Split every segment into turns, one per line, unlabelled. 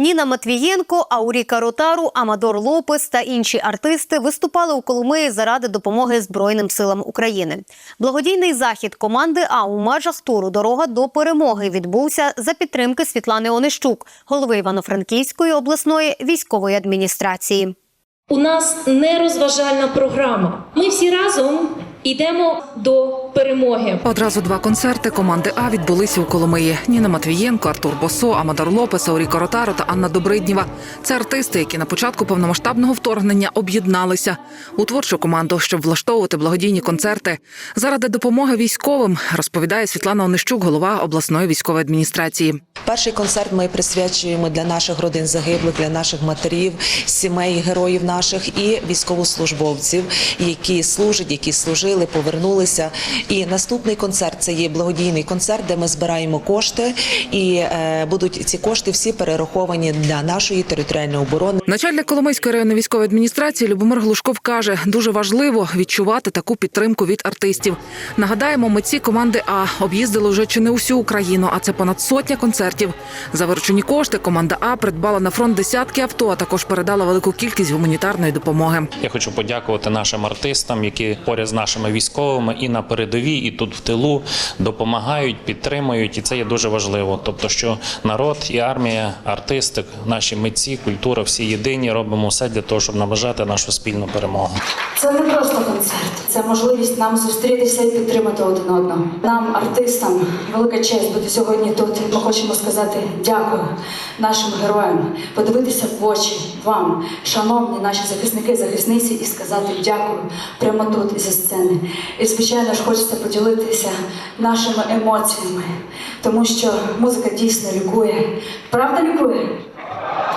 Ніна Матвієнко, Ауріка Ротару, Амадор Лопес та інші артисти виступали у Коломиї заради допомоги Збройним силам України. Благодійний захід команди А у межах туру Дорога до перемоги відбувся за підтримки Світлани Онищук, голови Івано-Франківської обласної військової адміністрації.
У нас не розважальна програма. Ми всі разом йдемо до перемоги.
Одразу два концерти команди А відбулися у Коломиї. Ніна Матвієнко, Артур Босо, Амадар Лопес, Ауріко Ротаро та Анна Добридніва. Це артисти, які на початку повномасштабного вторгнення об'єдналися у творчу команду, щоб влаштовувати благодійні концерти заради допомоги військовим, розповідає Світлана Онищук, голова обласної військової адміністрації.
Перший концерт ми присвячуємо для наших родин загиблих, для наших матерів, сімей героїв наших і військовослужбовців, які служать, які служили, повернулися. І наступний концерт це є благодійний концерт, де ми збираємо кошти, і е, будуть ці кошти всі перераховані для нашої територіальної оборони.
Начальник Коломийської районної військової адміністрації Любомир Глушков каже, дуже важливо відчувати таку підтримку від артистів. Нагадаємо, митці команди А об'їздили вже чи не усю Україну, а це понад сотня концертів. За виручені кошти команда А придбала на фронт десятки авто, а також передала велику кількість гуманітарної допомоги.
Я хочу подякувати нашим артистам, які поряд з нашими військовими і на передовій, і тут в тилу допомагають, підтримують, і це є дуже важливо. Тобто, що народ і армія, артисти, наші митці, культура, всі єдині робимо все для того, щоб наближати нашу спільну перемогу.
Це не просто концерт, це можливість нам зустрітися і підтримати один одного. Нам, артистам, велика честь бути сьогодні тут. Ми хочемо сказати дякую нашим героям, подивитися в очі вам, шановні наші захисники, захисниці, і сказати дякую прямо тут зі сцени. І звичайно ж хочеться поділитися нашими емоціями, тому що музика дійсно лікує. Правда лікує?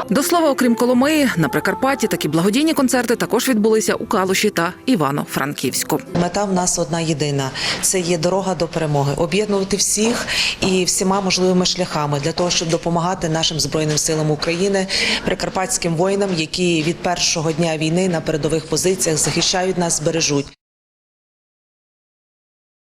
До слова, окрім Коломиї, на Прикарпатті такі благодійні концерти також відбулися у Калуші та Івано-Франківську.
Мета в нас одна єдина: це є дорога до перемоги. Об'єднувати всіх і всіма можливими шляхами для того, щоб допомагати нашим збройним силам України, прикарпатським воїнам, які від першого дня війни на передових позиціях захищають нас, бережуть.